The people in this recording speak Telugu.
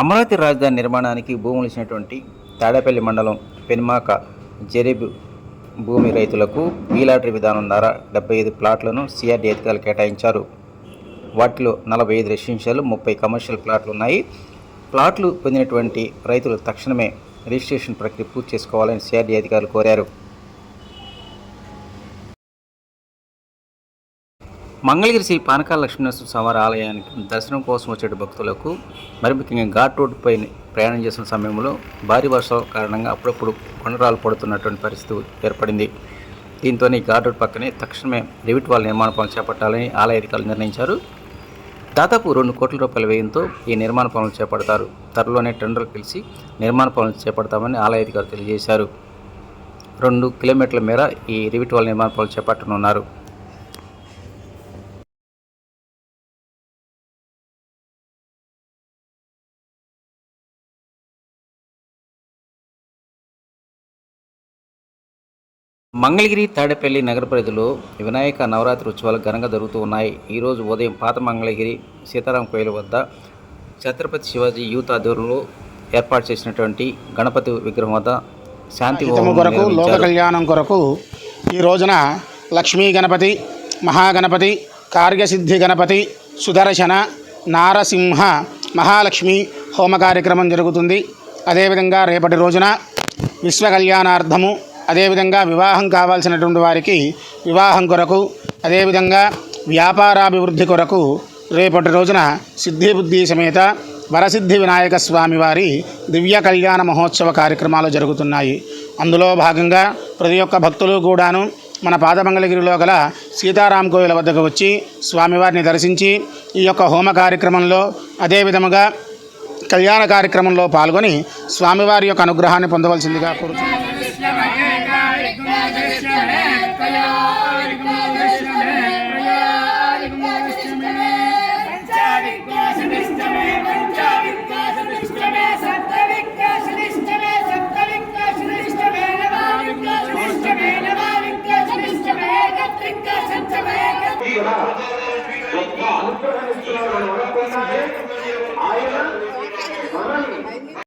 అమరావతి రాజధాని నిర్మాణానికి భూములు ఇచ్చినటువంటి తాడేపల్లి మండలం పెనుమాక జరీబు భూమి రైతులకు వీలాటరీ విధానం ద్వారా డెబ్బై ఐదు ప్లాట్లను సిఆర్డీ అధికారులు కేటాయించారు. వాటిలో నలభై ఐదు రెసిడెన్షియల్ ముప్పై కమర్షియల్ ప్లాట్లు ఉన్నాయి. ప్లాట్లు పొందినటువంటి రైతులు తక్షణమే రిజిస్ట్రేషన్ ప్రక్రియ పూర్తి చేసుకోవాలని సిఆర్డీ అధికారులు కోరారు. మంగళగిరి శ్రీ పానకాల లక్ష్మీనరసింహ స్వామి ఆలయానికి దర్శనం కోసం వచ్చే భక్తులకు మరి ముఖ్యంగా ఘాట్ రోడ్డుపై ప్రయాణం చేసిన సమయంలో భారీ వర్షాల కారణంగా అప్పుడప్పుడు కొండరాలు పడుతున్నటువంటి పరిస్థితి ఏర్పడింది. దీంతో ఈ ఘాట్ రోడ్ పక్కనే తక్షణమే రివిట్ వాళ్ళ నిర్మాణ పనులు చేపట్టాలని ఆలయ అధికారులు నిర్ణయించారు. దాదాపు రెండు కోట్ల రూపాయల వ్యయంతో ఈ నిర్మాణ పనులు చేపడతారు. త్వరలోనే టెండర్లు పిలిచి నిర్మాణ పనులు చేపడతామని ఆలయ అధికారులు తెలియజేశారు. రెండు కిలోమీటర్ల మేర ఈ రివిట్ వాళ్ళ నిర్మాణ పనులు చేపట్టనున్నారు. మంగళగిరి తాడేపల్లి నగర పరిధిలో వినాయక నవరాత్రి ఉత్సవాలు ఘనంగా జరుగుతూ ఉన్నాయి ఈరోజు ఉదయం పాత మంగళగిరి సీతారాం కోయిల వద్ద ఛత్రపతి శివాజీ యూత్ ఆధ్వర్యంలో ఏర్పాటు చేసినటువంటి గణపతి విగ్రహం వద్ద శాంతి కొరకు లోక. కళ్యాణం కొరకు ఈ రోజున లక్ష్మీ గణపతి మహాగణపతి కార్యసిద్ధి గణపతి సుదర్శన నారసింహ మహాలక్ష్మి హోమ కార్యక్రమం జరుగుతుంది అదేవిధంగా రేపటి రోజున విశ్వ కళ్యాణార్థము అదేవిధంగా వివాహం కావాల్సినటువంటి వారికి వివాహం కొరకు అదేవిధంగా వ్యాపారాభివృద్ధి కొరకు రేపటి రోజున సిద్ధిబుద్ధి సమేత వరసిద్ధి వినాయక స్వామి వారి దివ్య కళ్యాణ మహోత్సవ కార్యక్రమాలు జరుగుతున్నాయి. అందులో భాగంగా ప్రతి ఒక్క భక్తులు కూడాను మన పాదమంగళగిరిలో గల సీతారాం కోయిల వద్దకు వచ్చి స్వామివారిని దర్శించి ఈ యొక్క హోమ కార్యక్రమంలో అదే విధముగా కళ్యాణ కార్యక్రమంలో పాల్గొని స్వామివారి యొక్క అనుగ్రహాన్ని పొందవలసిందిగా కోరుతున్నాను